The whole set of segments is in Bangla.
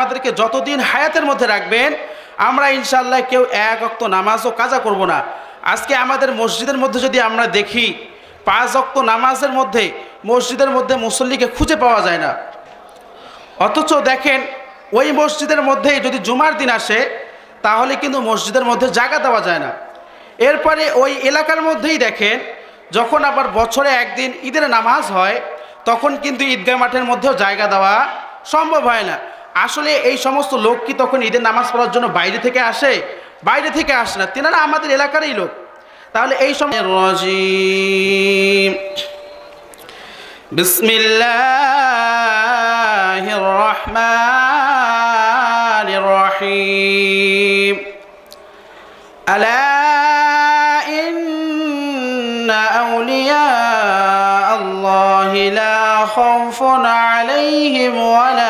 আমাদেরকে যতদিন হায়াতের মধ্যে রাখবেন, আমরা ইনশাল্লাহ কেউ এক অক্ত নামাজও কাজা করব না। আজকে আমাদের মসজিদের মধ্যে যদি আমরা দেখি, পাঁচ অক্ত নামাজের মধ্যে মসজিদের মধ্যে মুসল্লিকে খুঁজে পাওয়া যায় না। অথচ দেখেন, ওই মসজিদের মধ্যেই যদি জুমার দিন আসে, তাহলে কিন্তু মসজিদের মধ্যে জায়গা দেওয়া যায় না। এরপরে ওই এলাকার মধ্যেই দেখেন, যখন আবার বছরে একদিন ঈদের নামাজ হয়, তখন কিন্তু ঈদগাহ মাঠের মধ্যেও জায়গা দেওয়া সম্ভব হয় না। আসলে এই সমস্ত লোক কি তখন ঈদের নামাজ পড়ার জন্য বাইরে থেকে আসে? বাইরে থেকে আসে না। তেনারা আমাদের এলাকারই লোক। তাহলে এই সময় রাজিম। বিসমিল্লাহির আলা ইন্না আউলিয়া আল্লাহি লা খাউফুন আলাইহিম ওয়ালা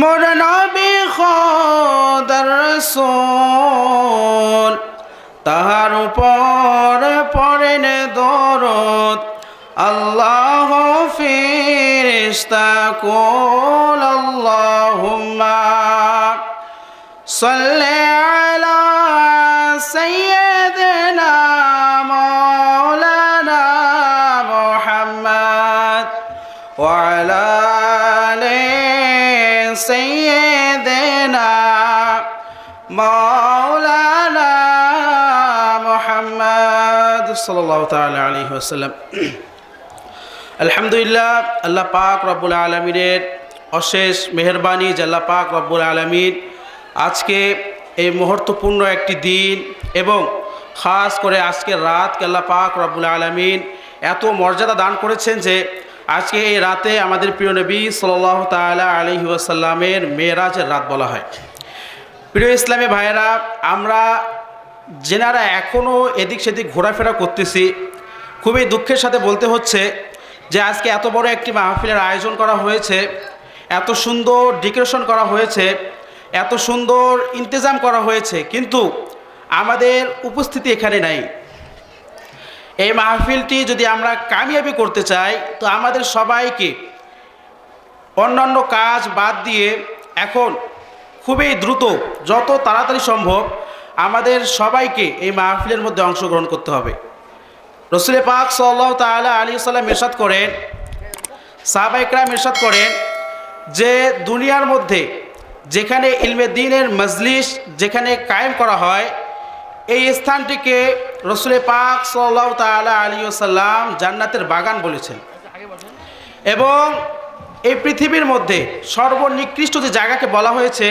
মোর নবী খোদার তাহার উপর পড়েন দরদ। আল্লাহ ফিরিস্তা কুল আল্লাহুম্মা সাল্লি সাল্লাহ তালা আলী আলহামদুলিল্লাহ, আল্লাহ পাক রব্বুল আলমিনের অশেষ মেহরবানি জাল্লা পাক রব্বুল আলমিন আজকে এই মুহূর্তপূর্ণ একটি দিন এবং খাস করে আজকে রাত আল্লাহ পাক রব্বুল আলমিন এত মর্যাদা দান করেছেন যে আজকে এই রাতে আমাদের প্রিয় নবী সাল্লাহ তালা আলী ওয়াসাল্লামের মেয়েরাজের রাত বলা হয়। প্রিয় ইসলামী ভাইয়েরা, আমরা যেনারা এখনও এদিক সেদিক ঘোরাফেরা করতেছি, খুবই দুঃখের সাথে বলতে হচ্ছে যে আজকে এত বড় একটি মাহফিলের আয়োজন করা হয়েছে, এত সুন্দর ডেকোরেশন করা হয়েছে, এত সুন্দর ইন্তজাম করা হয়েছে, কিন্তু আমাদের উপস্থিতি এখানে নাই। এই মাহফিলটি যদি আমরা কামিয়াবি করতে চাই, তো আমাদের সবাইকে অন্যান্য কাজ বাদ দিয়ে এখন খুবই দ্রুত, যত তাড়াতাড়ি সম্ভব আমাদের সবাইকে এই মাহফিলের মধ্যে অংশগ্রহণ করতে হবে। রসুলে পাক সাল্লাহ তালা আলী সাল্লাম এরশাদ করেন সাহাবাইকরাম এরশাদ করেন যে দুনিয়ার মধ্যে যেখানে ইলমে দিনের মজলিস যেখানে কায়েম করা হয়, এই স্থানটিকে রসুলে পাক সাল্লাহ তালা আলী সাল্লাম জান্নাতের বাগান বলেছেন। এবং এই পৃথিবীর মধ্যে সর্বনিকৃষ্ট যে জায়গাকে বলা হয়েছে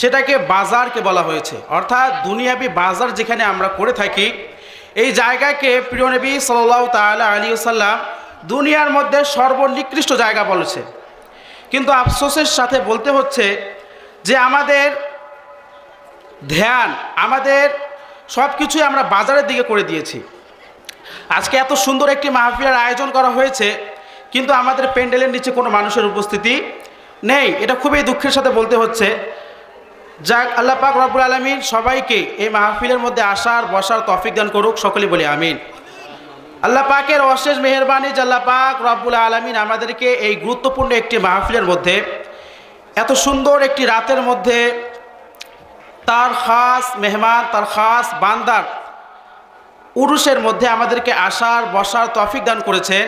সেটাকে বাজারকে বলা হয়েছে। অর্থাৎ দুনিয়াবি বাজার যেখানে আমরা করে থাকি, এই জায়গাকে প্রিয় নবী সাল্লাহ তালা আলী সাল্লাম দুনিয়ার মধ্যে সর্বনিকৃষ্ট জায়গা বলেছে। কিন্তু আফসোসের সাথে বলতে হচ্ছে যে আমাদের ধ্যান, আমাদের সব কিছুই আমরা বাজারের দিকে করে দিয়েছি। আজকে এত সুন্দর একটি মাহফিলের আয়োজন করা হয়েছে, কিন্তু আমাদের প্যান্ডেলের নিচে কোনো মানুষের উপস্থিতি নেই। এটা খুবই দুঃখের সাথে বলতে হচ্ছে যাক, আল্লাহ পাক রব্বুল আলমিন সবাইকে এই মাহফিলের মধ্যে আসার, বসার তফিক দান করুক, সকলে বলি আমিন। আল্লাহ পাকের অশেষ মেহরবানি আল্লাহ পাক রব্বুল আলমিন আমাদেরকে এই গুরুত্বপূর্ণ একটি মাহফিলের মধ্যে, এত সুন্দর একটি রাতের মধ্যে তার খাস মেহমান, তার খাস বান্দার উরুষের মধ্যে আমাদেরকে আসার, বসার তফিক দান করেছেন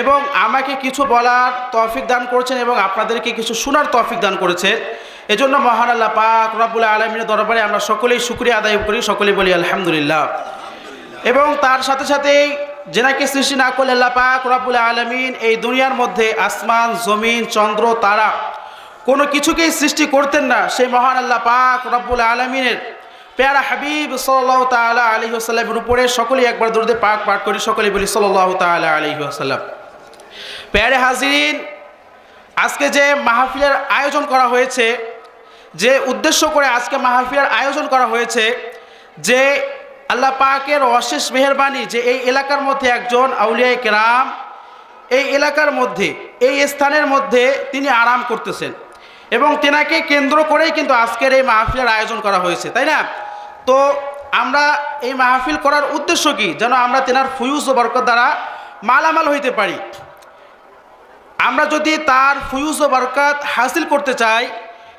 এবং আমাকে কিছু বলার তৌফিক দান করেছেন এবং আপনাদেরকে কিছু শোনার তফিক দান করেছেন। এজন্য মহান আল্লাহ পাক রব্বুল আলমিনের দরবারে আমরা সকলেই শুক্রিয়া আদায় করি, সকলেই বলি আলহামদুলিল্লাহ। এবং তার সাথে সাথেই যেনাকে সৃষ্টি না করলে আল্লাহ পাক রব্বুল আলমিন এই দুনিয়ার মধ্যে আসমান, জমিন, চন্দ্র, তারা কোনো কিছুকেই সৃষ্টি করতেন না। সেই মহান আল্লাহ পাক রব্বুল আলমিনের পেয়ারা হাবিব সাল্লাহ তালা আলী আসাল্লামের উপরে সকলেই একবার দূরদে পাক পাঠ করি, সকলেই বলি সাল্লাহ তালা আলী আসাল্লাম প্যারে হাজিরিন, আজকে যে মাহফিলের আয়োজন করা হয়েছে উদ্দেশ্য করে আজকে মাহফিলের আয়োজন করা হয়েছে, যে আল্লাহ পাকের অশেষ মেহরবানি যে এই এলাকার মধ্যে একজন আউলিয়া কেরাম, এই এলাকার মধ্যে, এই স্থানের মধ্যে তিনি আরাম করতেছেন। এবং তেনাকে কেন্দ্র করেই কিন্তু আজকের এই মাহফিলের আয়োজন করা হয়েছে, তাই না? তো আমরা এই মাহফিল করার উদ্দেশ্য কি? যেন আমরা তেনার ফুয়ুজ ও বরকত দ্বারা মালামাল হইতে পারি। আমরা যদি তার ফুয়ুজ ও বরকত হাসিল করতে চাই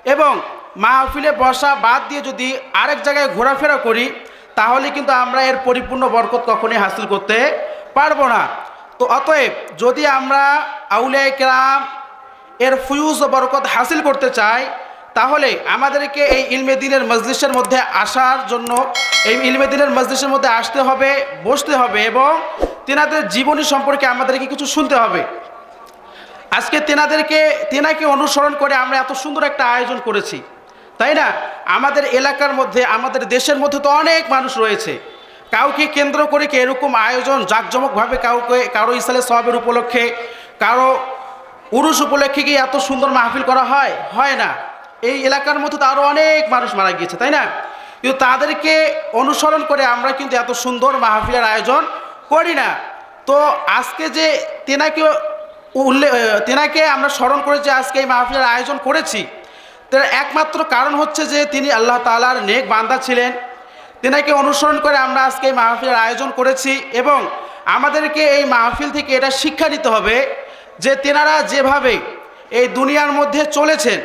এবং মাহফিলে বসা বাদ দিয়ে যদি আরেক জায়গায় ঘোরাফেরা করি, তাহলে কিন্তু আমরা এর পরিপূর্ণ বরকত কখনই হাসিল করতে পারব না। তো অতএব যদি আমরা আউলিয়া কেরাম এর ফুয়ুজ ও বরকত হাসিল করতে চাই, তাহলে আমাদেরকে এই ইলমে দিনের মজলিসের মধ্যে আসার জন্য, এই ইলমে দিনের মজলিসের মধ্যে আসতে হবে, বসতে হবে এবং তেনাদের জীবনী সম্পর্কে আমাদেরকে কিছু শুনতে হবে। আজকে তেনাদেরকে, তেনাকে অনুসরণ করে আমরা এত সুন্দর একটা আয়োজন করেছি। তাই না? আমাদের এলাকার মধ্যে, আমাদের দেশের মধ্যে তো অনেক মানুষ রয়েছে। কাউকে কেন্দ্র করে কি এরকম আয়োজন জাঁকজমকভাবে কাউকে, কারও ইসালে সবের উপলক্ষে, কারও উরুষ উপলক্ষে কি এত সুন্দর মাহফিল করা হয়? হয় না। এই এলাকার মধ্যে তো আরও অনেক মানুষ মারা গিয়েছে, তাই না? কিন্তু তাদেরকে অনুসরণ করে আমরা কিন্তু এত সুন্দর মাহফিলের আয়োজন করি না। তো আজকে যে তেনাকে উল্লেখ তেনাকে আমরা স্মরণ করে যে আজকে এই মাহফিলের আয়োজন করেছি তার একমাত্র কারণ হচ্ছে যে তিনি আল্লাহ তালার নেক বান্দা ছিলেন। তেনাকে অনুসরণ করে আমরা আজকে এই মাহফিলের আয়োজন করেছি এবং আমাদেরকে এই মাহফিল থেকে এটা শিক্ষা নিতে হবে যে তেনারা যেভাবে এই দুনিয়ার মধ্যে চলেছেন,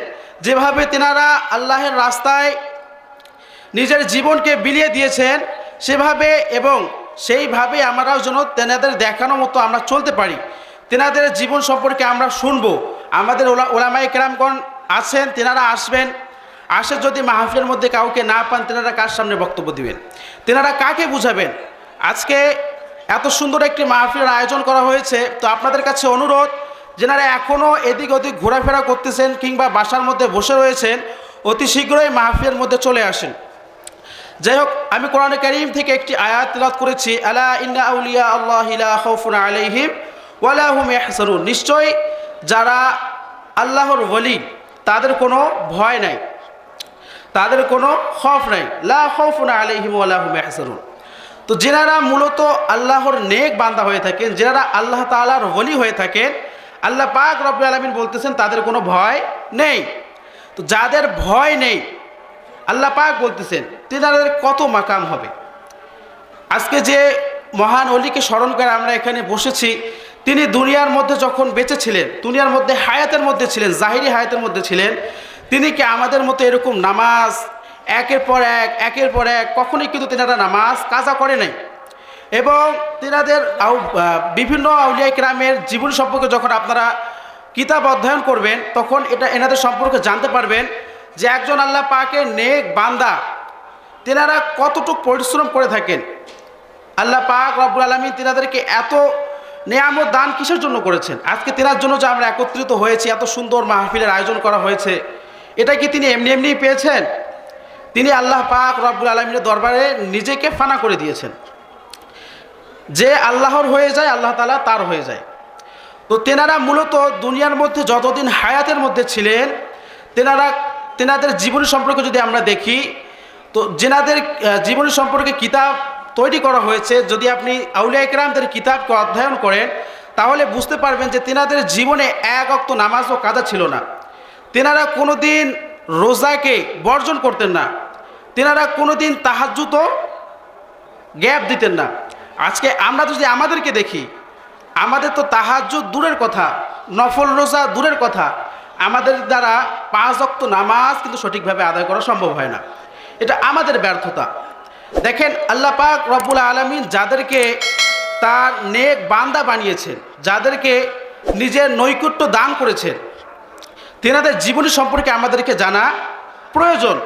যেভাবে তেনারা আল্লাহের রাস্তায় নিজের জীবনকে বিলিয়ে দিয়েছেন, সেভাবে এবং সেইভাবে আমরাও যেন তেনাদের দেখানো মতো আমরা চলতে পারি। তেনাদের জীবন সম্পর্কে আমরা শুনব। আমাদের ওলা ওলামাই কেরামগণ আছেন, তেনারা আসবেন। আসে যদি মাহফিলের মধ্যে কাউকে না পান, তেনারা কার সামনে বক্তব্য দিবেন? তেনারা কাকে বুঝাবেন? আজকে এত সুন্দর একটি মাহফিলের আয়োজন করা হয়েছে, তো আপনাদের কাছে অনুরোধ, যেনারা এখনও এদিক ওদিক ঘোরাফেরা করতেছেন কিংবা বাসার মধ্যে বসে রয়েছেন, অতি শীঘ্রই মাহফিলের মধ্যে চলে আসেন। যাই হোক, আমি কোরআন করিম থেকে একটি আয়াত তিলাত করেছি, আলা ইন্না আউলিয়া আল্লাহ আলাইহিম ওয়ালা হুম ইয়াহজানুন। যারা আল্লাহর ওলি তাদের কোনো ভয় নাই। তাদের কোনো খফ নাই। লা খাউফুন আলাইহিম ওয়ালা হুম ইয়াহজানুন। তো যেনারা মূলত আল্লাহর নেক বান্দা হয়ে থাকেন, যেনারা আল্লাহ তাআলার ওলি হয়ে থাকেন, আল্লাহ পাক রব্বুল আলামিন বলতেছেন তাদের কোনো ভয় নেই। তো যাদের ভয় নেই, আল্লাহ পাক বলতেছেন, তেনাদের কত মাকাম হবে? আজকে যে মহান অলিকে স্মরণ করে আমরা এখানে বসেছি। তিনি দুনিয়ার মধ্যে যখন বেঁচে ছিলেন, দুনিয়ার মধ্যে হায়াতের মধ্যে ছিলেন, জাহিরি হায়াতের মধ্যে ছিলেন, তিনি কি আমাদের মতো এরকম নামাজ, একের পর এক, একের পর এক, কখনোই কিন্তু তেনারা নামাজ কাজা করে নাই। এবং তেনাদের বিভিন্ন আউলিয়া গ্রামের জীবন সম্পর্কে যখন আপনারা কিতাব অধ্যয়ন করবেন, তখন এটা এনাদের সম্পর্কে জানতে পারবেন যে একজন আল্লাহ পাকের নেক বান্দা, তেনারা কতটুকু পরিশ্রম করে থাকেন আল্লাহ পাক রব্বুল আলমী তেনাদেরকে এত নেয়ামত দান কিসের জন্য করেছেন? আজকে তেনার জন্য যে আমরা একত্রিত হয়েছি, এত সুন্দর মাহফিলের আয়োজন করা হয়েছে, এটা কি তিনি এমনি এমনিই পেয়েছেন? তিনি আল্লাহ পাক রব্বুল আলমীর দরবারে নিজেকে ফানা করে দিয়েছেন। যে আল্লাহর হয়ে যায়, আল্লাহ তালা তার হয়ে যায়। তো তেনারা মূলত দুনিয়ার মধ্যে যতদিন হায়াতের মধ্যে ছিলেন, তেনারা, তেনাদের জীবনী সম্পর্কে যদি আমরা দেখি, তো যেনাদের জীবনী সম্পর্কে কিতাব তৈরি করা হয়েছে, যদি আপনি আউলিয়া ইকরামদের কিতাবকে অধ্যয়ন করেন, তাহলে বুঝতে পারবেন যে তেনাদের জীবনে এক অক্ত নামাজ ও কাদা ছিল না। তেনারা কোনো দিন রোজাকে বর্জন করতেন না। তেনারা কোনো দিন তাহাজুতও গ্যাপ দিতেন না। আজকে আমরা যদি আমাদেরকে দেখি, আমাদের তো তাহাজ্য দূরের কথা, নফল রোজা দূরের কথা। আমাদের দ্বারা পাঁচ অক্ত নামাজ কিন্তু সঠিকভাবে আদায় করা সম্ভব হয় না। এটা আমাদের ব্যর্থতা। দেখেন আল্লাহ পাক রব্বুল আলমিন যাদেরকে তার নেক বান্দা বানিয়েছেন, যাদেরকে নিজের নৈকট্য দান করেছেন, তেনাদের জীবনী সম্পর্কে আমাদেরকে জানা প্রয়োজন।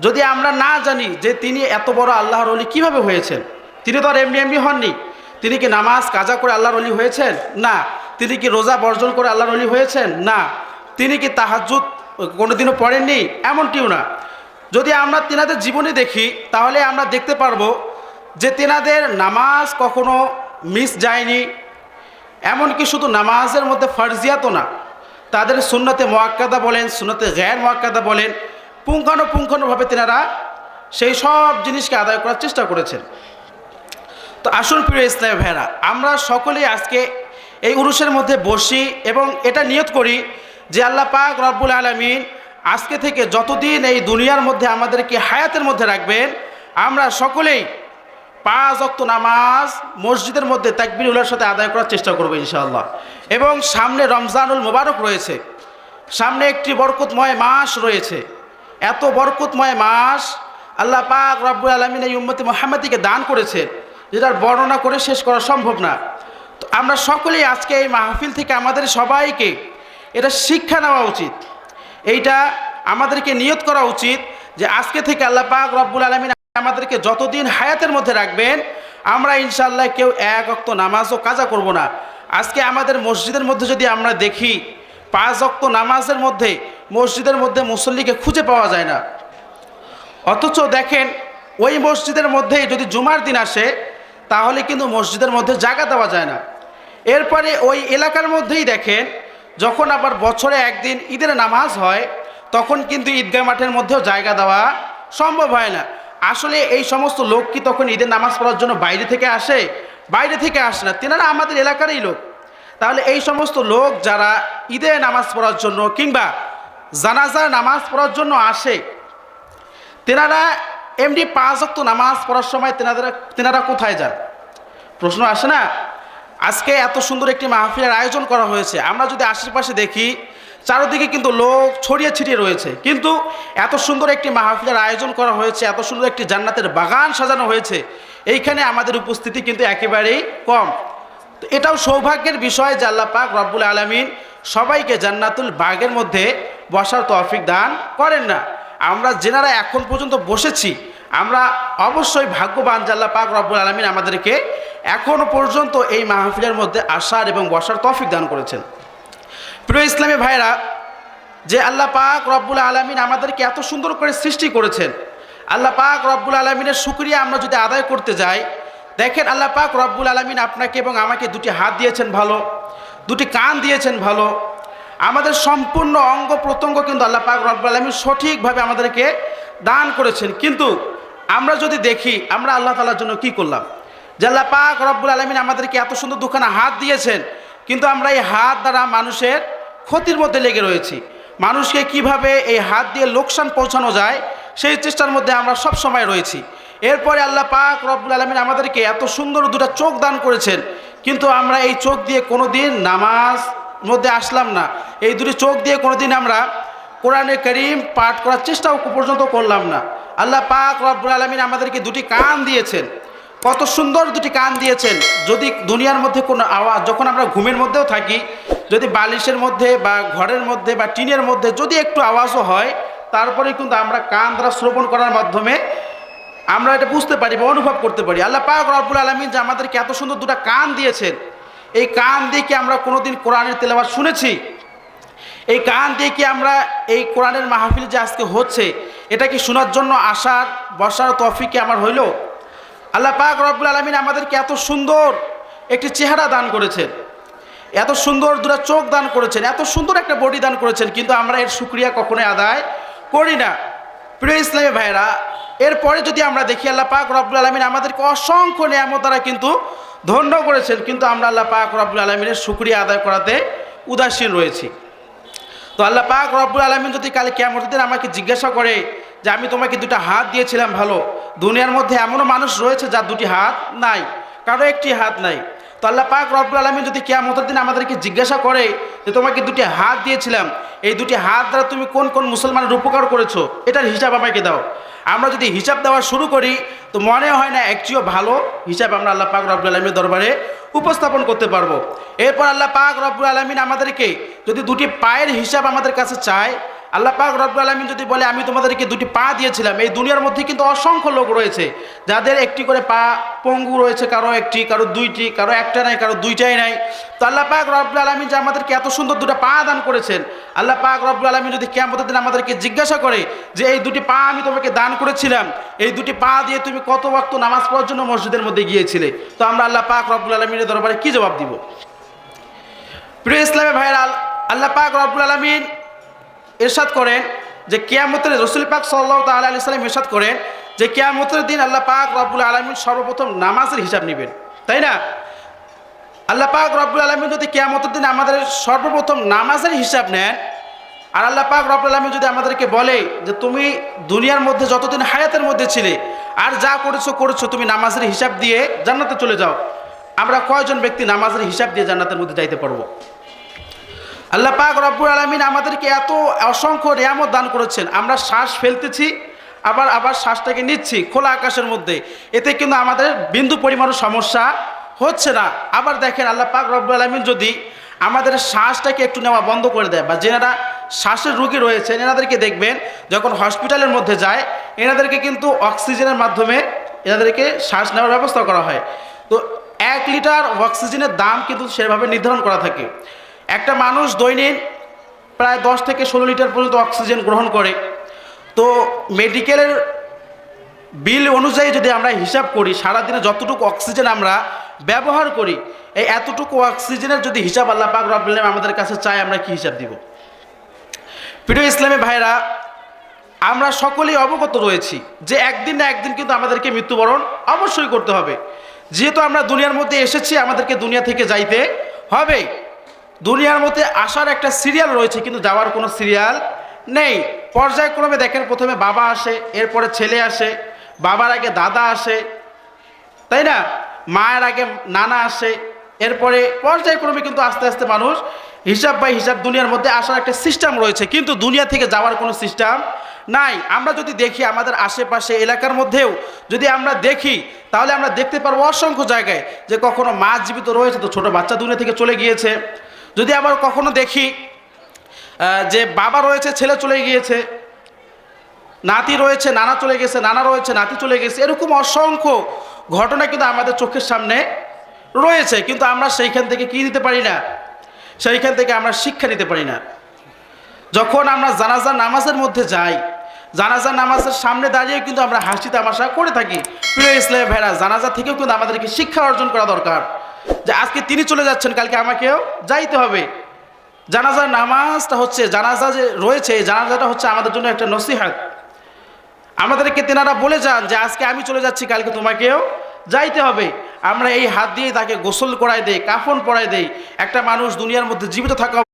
যদি আমরা না জানি যে তিনি এত বড় আল্লাহর অলি কীভাবে হয়েছেন, তিনি তো আর এমনি এমনি হননি। তিনি কি নামাজ, কাজা করে আল্লাহর অলি হয়েছেন? না। তিনি কি রোজা বর্জন করে আল্লাহর অলি হয়েছেন? না। তিনি কি তাহাজুদ কোনোদিনও পড়েননি? এমনটিও না। যদি আমরা তেনাদের জীবনে দেখি, তাহলে আমরা দেখতে পারব যে তেনাদের নামাজ কখনো মিস যায়নি। এমনকি শুধু নামাজের মধ্যে ফার্জিয়াতো না, তাদের সুন্নতে মোয়াক্কাদা বলেন, সুন্নতে গ্যার মোয়াক্কাদা বলেন, পুঙ্খানুপুঙ্খানুভাবে তেনারা সেই সব জিনিসকে আদায় করার চেষ্টা করেছেন। তো আসুন প্রিয় ইসলাম ভাইরা আমরা সকলেই আজকে এই উরুষের মধ্যে বসি এবং এটা নিয়ত করি যে আল্লাহ পাক রব্বুল আলমিন আজকে থেকে যতদিন এই দুনিয়ার মধ্যে আমাদেরকে হায়াতের মধ্যে রাখবেন, আমরা সকলেই পাঁচ অক্ত নামাজ মসজিদের মধ্যে তাকবির উল্লার সাথে আদায় করার চেষ্টা করব ইনশাআল্লাহ। এবং সামনে রমজানুল মোবারক রয়েছে। সামনে একটি বরকতময় মাস রয়েছে। এত বরকতময় মাস আল্লাহ পাক রব্বুল আলমিন এই উম্মতি মোহাম্মদীকে দান করেছে যেটার বর্ণনা করে শেষ করা সম্ভব না। তো আমরা সকলেই আজকে এই মাহফিল থেকে আমাদের সবাইকে এটা শিক্ষা নেওয়া উচিত। এইটা আমাদেরকে নিয়ত করা উচিত যে আজকে থেকে আল্লাহ পাক রব্বুল আলমিন আমাদেরকে যতদিন হায়াতের মধ্যে রাখবেন, আমরা ইনশাল্লাহ কেউ এক অক্ত নামাজও কাজা করব না। আজকে আমাদের মসজিদের মধ্যে যদি আমরা দেখি, পাঁচ অক্ত নামাজের মধ্যে মসজিদের মধ্যে মুসল্লিকে খুঁজে পাওয়া যায় না। অথচ দেখেন, ওই মসজিদের মধ্যেই যদি জুমার দিন আসে, তাহলে কিন্তু মসজিদের মধ্যে জায়গা দেওয়া যায় না। এরপরে ওই এলাকার মধ্যেই দেখেন যখন আবার বছরে একদিন ঈদের নামাজ হয়, তখন কিন্তু ঈদগাহ মাঠের মধ্যেও জায়গা দেওয়া সম্ভব হয় না। আসলে এই সমস্ত লোক কি তখন ঈদের নামাজ পড়ার জন্য বাইরে থেকে আসে? বাইরে থেকে আসে না। তেনারা আমাদের এলাকারই লোক। তাহলে এই সমস্ত লোক যারা ঈদে নামাজ পড়ার জন্য কিংবা জানাজার নামাজ পড়ার জন্য আসে, তেনারা এমনি পাঁচ অক্ত নামাজ পড়ার সময় তেনারা তেনারা কোথায় যান? প্রশ্ন আসে না? আজকে এত সুন্দর একটি মাহফিলের আয়োজন করা হয়েছে। আমরা যদি আশেপাশে দেখি, চারদিকে কিন্তু লোক ছড়িয়ে ছিটিয়ে রয়েছে। কিন্তু এত সুন্দর একটি মাহফিলের আয়োজন করা হয়েছে, এত সুন্দর একটি জান্নাতের বাগান সাজানো হয়েছে। এইখানে আমাদের উপস্থিতি কিন্তু একেবারেই কম। এটাও সৌভাগ্যের বিষয় আল্লাহ পাক রব্বুল আলমিন সবাইকে জান্নাতুল বাগের মধ্যে বসার তৌফিক দান করেন না। আমরা যেনারা এখন পর্যন্ত বসেছি, আমরা অবশ্যই ভাগ্যবান জাল্লা পাক রব্বুল আলমিন আমাদেরকে এখনও পর্যন্ত এই মাহফিলের মধ্যে আসার এবং বসার তফিক দান করেছেন। প্রিয় ইসলামী ভাইরা যে আল্লাহ পাক রব্বুল আলমিন আমাদেরকে এত সুন্দর করে সৃষ্টি করেছেন, আল্লাহ পাক রব্বুল আলমিনের সুক্রিয়া আমরা যদি আদায় করতে যাই, দেখেন আল্লাহ পাক রব্বুল আলমিন আপনাকে এবং আমাকে দুটি হাত দিয়েছেন ভালো, দুটি কান দিয়েছেন ভালো। আমাদের সম্পূর্ণ অঙ্গ প্রত্যঙ্গ কিন্তু আল্লাহ পাক রব্বুল আলমিন সঠিকভাবে আমাদেরকে দান করেছেন। কিন্তু আমরা যদি দেখি, আমরা আল্লাহ তালার জন্য কি করলাম? আল্লাহ পাক রব্বুল আলমিন আমাদেরকে এত সুন্দর দুখানা হাত দিয়েছেন, কিন্তু আমরা এই হাত দ্বারা মানুষের ক্ষতির মধ্যে লেগে রয়েছি। মানুষকে কীভাবে এই হাত দিয়ে লোকসান পৌঁছানো যায়, সেই চেষ্টার মধ্যে আমরা সব সময় রয়েছি। এরপরে আল্লাহ পাক রব্বুল আলমিন আমাদেরকে এত সুন্দর দুটা চোখ দান করেছেন, কিন্তু আমরা এই চোখ দিয়ে কোনো দিন নামাজ মধ্যে আসলাম না। এই দুটি চোখ দিয়ে কোনো দিন আমরা কোরআনে করিম পাঠ করার চেষ্টাও পর্যন্ত করলাম না। আল্লাহ পাক রব্বুল আলমিন আমাদেরকে দুটি কান দিয়েছেন। কত সুন্দর দুটি কান দিয়েছেন। যদি দুনিয়ার মধ্যে কোনো আওয়াজ, যখন আমরা ঘুমের মধ্যেও থাকি, যদি বালিশের মধ্যে বা ঘরের মধ্যে বা টিনের মধ্যে যদি একটু আওয়াজও হয়, তারপরে কিন্তু আমরা কান দ্বারা শ্রবণ করার মাধ্যমে আমরা এটা বুঝতে পারি বা অনুভব করতে পারি। আল্লাহ পাক রব্বুল আলমিন যে আমাদেরকে এত সুন্দর দুটা কান দিয়েছেন, এই কান দিয়ে কি আমরা কোনোদিন কোরআনের তেলাবাদ শুনেছি? এই কান দিয়ে কি আমরা এই কোরআনের মাহফিল যে আজকে হচ্ছে, এটা কি শোনার জন্য আসার বসার তফিক আমার হইল? আল্লাহ পাক রব্বুল আলমিন আমাদেরকে এত সুন্দর একটি চেহারা দান করেছেন। এত সুন্দর দুটা চোখ দান করেছেন, এত সুন্দর একটা বডি দান করেছেন, কিন্তু আমরা এর সুক্রিয়া কখনোই আদায় করি না। প্রিয় ইসলামী ভাইরা এরপরে যদি আমরা দেখি আল্লাহ পাক রব্বুল আলমিন আমাদেরকে অসংখ্য নিয়ামত দ্বারা কিন্তু ধন্য করেছেন, কিন্তু আমরা আল্লাহ পাক রব্বুল আলমিনের সুক্রিয়া আদায় করাতে উদাসীন রয়েছি। তো আল্লাহ পাক রব্বুল আলমিন যদি কালে কেমন দিন আমাকে জিজ্ঞাসা করে যে, আমি তোমাকে দুটা হাত দিয়েছিলাম ভালো দুনিয়ার মধ্যে এমনও মানুষ রয়েছে যার দুটি হাত নাই, কারও একটি হাত নাই। তো আল্লাহ পাক রব্বুল আলমিন যদি কেয়ামতের দিন আমাদেরকে জিজ্ঞাসা করে যে তোমাকে দুটি হাত দিয়েছিলাম, এই দুটি হাত দ্বারা তুমি কোন কোন মুসলমানের উপকার করেছ, এটার হিসাব আমাকে দাও। আমরা যদি হিসাব দেওয়া শুরু করি, তো মনে হয় না একটিও ভালো হিসাব আমরা আল্লাহ পাক রব্বুল আলমীর দরবারে উপস্থাপন করতে পারব। এরপর আল্লাহ পাক রব্বুল আলমিন আমাদেরকে যদি দুটি পায়ের হিসাব আমাদের কাছে চায় আল্লাহ পাক রব্বুল আলমিন যদি বলে, আমি তোমাদেরকে দুটি পা দিয়েছিলাম। এই দুনিয়ার মধ্যে কিন্তু অসংখ্য লোক রয়েছে, যাদের একটি করে পা পঙ্গু রয়েছে, কারও একটি, কারও দুইটি, কারও একটা নাই, কারও দুইটাই নাই। তো আল্লাহ পাক রব্বুল আলমিন যে আমাদেরকে এত সুন্দর দুটো পা দান করেছেন, আল্লাহ পাক রব্বুল আলমিন যদি কেমন দিন আমাদেরকে জিজ্ঞাসা করে যে, এই দুটি পা আমি তোমাকে দান করেছিলাম, এই দুটি পা দিয়ে তুমি কত ওয়াক্ত নামাজ পড়ার জন্য মসজিদের মধ্যে গিয়েছিলে? তো আমরা আল্লাহ পাক রব্বুল আলমিনের দরবারে কি জবাব দিব? প্রিয় ইসলামে ভাইরাল আল্লাহ পাক রব্বুল আলমিন এরশাদ করেন যে কেয়ামতের রসুল পাক সাল্লাহ তাল্লাহ আলি সাল্লাম এরশাদ করেন যে কেয়ামতের দিন আল্লাহ পাক রব্বুল আলমিন সর্বপ্রথম নামাজের হিসাব নেবেন। তাই না? আল্লাহ পাক রব্বুল আলমিন যদি কেয়ামতের দিন আমাদের সর্বপ্রথম নামাজের হিসাব নেন, আর আল্লাহ পাক রব্বুল আলমিন যদি আমাদেরকে বলে যে তুমি দুনিয়ার মধ্যে যতদিন হায়াতের মধ্যে ছিলে, আর যা করেছ করেছ, তুমি নামাজের হিসাব দিয়ে জান্নাতে চলে যাও। আমরা কয়জন ব্যক্তি নামাজের হিসাব দিয়ে জান্নাতের মধ্যে যাইতে পারব? আল্লাহ পাক রব্বুল আলমিন আমাদেরকে এত অসংখ্য রেয়ামত দান করেছেন। আমরা শ্বাস ফেলতেছি, আবার আবার শ্বাসটাকে নিচ্ছি খোলা আকাশের মধ্যে। এতে কিন্তু আমাদের বিন্দু পরিমাণ সমস্যা হচ্ছে না। আবার দেখেন আল্লাহ পাক রব্বুল আলমিন যদি আমাদের শ্বাসটাকে একটু নেওয়া বন্ধ করে দেয়, বা যেনারা শ্বাসের রুগী রয়েছেন, এনাদেরকে দেখবেন যখন হসপিটালের মধ্যে যায়, এনাদেরকে কিন্তু অক্সিজেনের মাধ্যমে এনাদেরকে শ্বাস নেওয়ার ব্যবস্থা করা হয়। তো এক লিটার অক্সিজেনের দাম কিন্তু সেভাবে নির্ধারণ করা থাকে। একটা মানুষ দৈনিক প্রায় দশ থেকে ষোলো লিটার পর্যন্ত অক্সিজেন গ্রহণ করে। তো মেডিকেলের বিল অনুযায়ী যদি আমরা হিসাব করি, সারাদিনে যতটুকু অক্সিজেন আমরা ব্যবহার করি, এই এতটুকু অক্সিজেনের যদি হিসাব আল্লাহ পাক রব্বুল আলামিন আমাদের কাছে চাই আমরা কি হিসাব দিব? প্রিয় ইসলামী ভাইরা আমরা সকলেই অবগত রয়েছি যে একদিন না একদিন কিন্তু আমাদেরকে মৃত্যুবরণ অবশ্যই করতে হবে। যেহেতু আমরা দুনিয়ার মধ্যে এসেছি, আমাদেরকে দুনিয়া থেকে যাইতে হবে। দুনিয়ার মধ্যে আসার একটা সিরিয়াল রয়েছে, কিন্তু যাওয়ার কোনো সিরিয়াল নেই। পর্যায়ক্রমে দেখেন, প্রথমে বাবা আসে, এরপরে ছেলে আসে, বাবার আগে দাদা আসে, তাই না? মায়ের আগে নানা আসে, এরপরে পর্যায়ক্রমে কিন্তু আস্তে আস্তে মানুষ হিসাব বাই হিসাব দুনিয়ার মধ্যে আসার একটা সিস্টেম রয়েছে, কিন্তু দুনিয়া থেকে যাওয়ার কোনো সিস্টেম নাই। আমরা যদি দেখি আমাদের আশেপাশে এলাকার মধ্যেও, যদি আমরা দেখি, তাহলে আমরা দেখতে পারব অসংখ্য জায়গায় যে কখনো মা জীবিত রয়েছে, তো ছোট বাচ্চা দুনিয়া থেকে চলে গিয়েছে। যদি আবার কখনো দেখি যে বাবা রয়েছে, ছেলে চলে গিয়েছে, নাতি রয়েছে, নানা চলে গেছে, নানা রয়েছে, নাতি চলে গেছে, এরকম অসংখ্য ঘটনা কিন্তু আমাদের চোখের সামনে রয়েছে, কিন্তু আমরা সেইখান থেকে কি দিতে পারি না? সেইখান থেকে আমরা শিক্ষা নিতে পারি না। যখন আমরা জানাজা নামাজের মধ্যে যাই জানাজা নামাজের সামনে দাঁড়িয়ে কিন্তু আমরা হাসি তামাশা করে থাকি। প্রিয় ইসলাম ভেড়া জানাজা থেকেও কিন্তু আমাদেরকে শিক্ষা অর্জন করা দরকার। যে আজকে তিনি চলে যাচ্ছেন, কালকে আমাকেও যাইতে হবে। জানাজার নামাজটা হচ্ছে, জানাজা যে রয়েছে জানাজাটা হচ্ছে আমাদের জন্য একটা নসিহাত। আমাদেরকে তেনারা বলে যান যে আজকে আমি চলে যাচ্ছি, কালকে তোমাকেও যাইতে হবে। আমরা এই হাত দিয়ে তাকে গোসল করাই দেই, কাফন পরাই দেই। একটা মানুষ দুনিয়ার মধ্যে জীবিত থাকা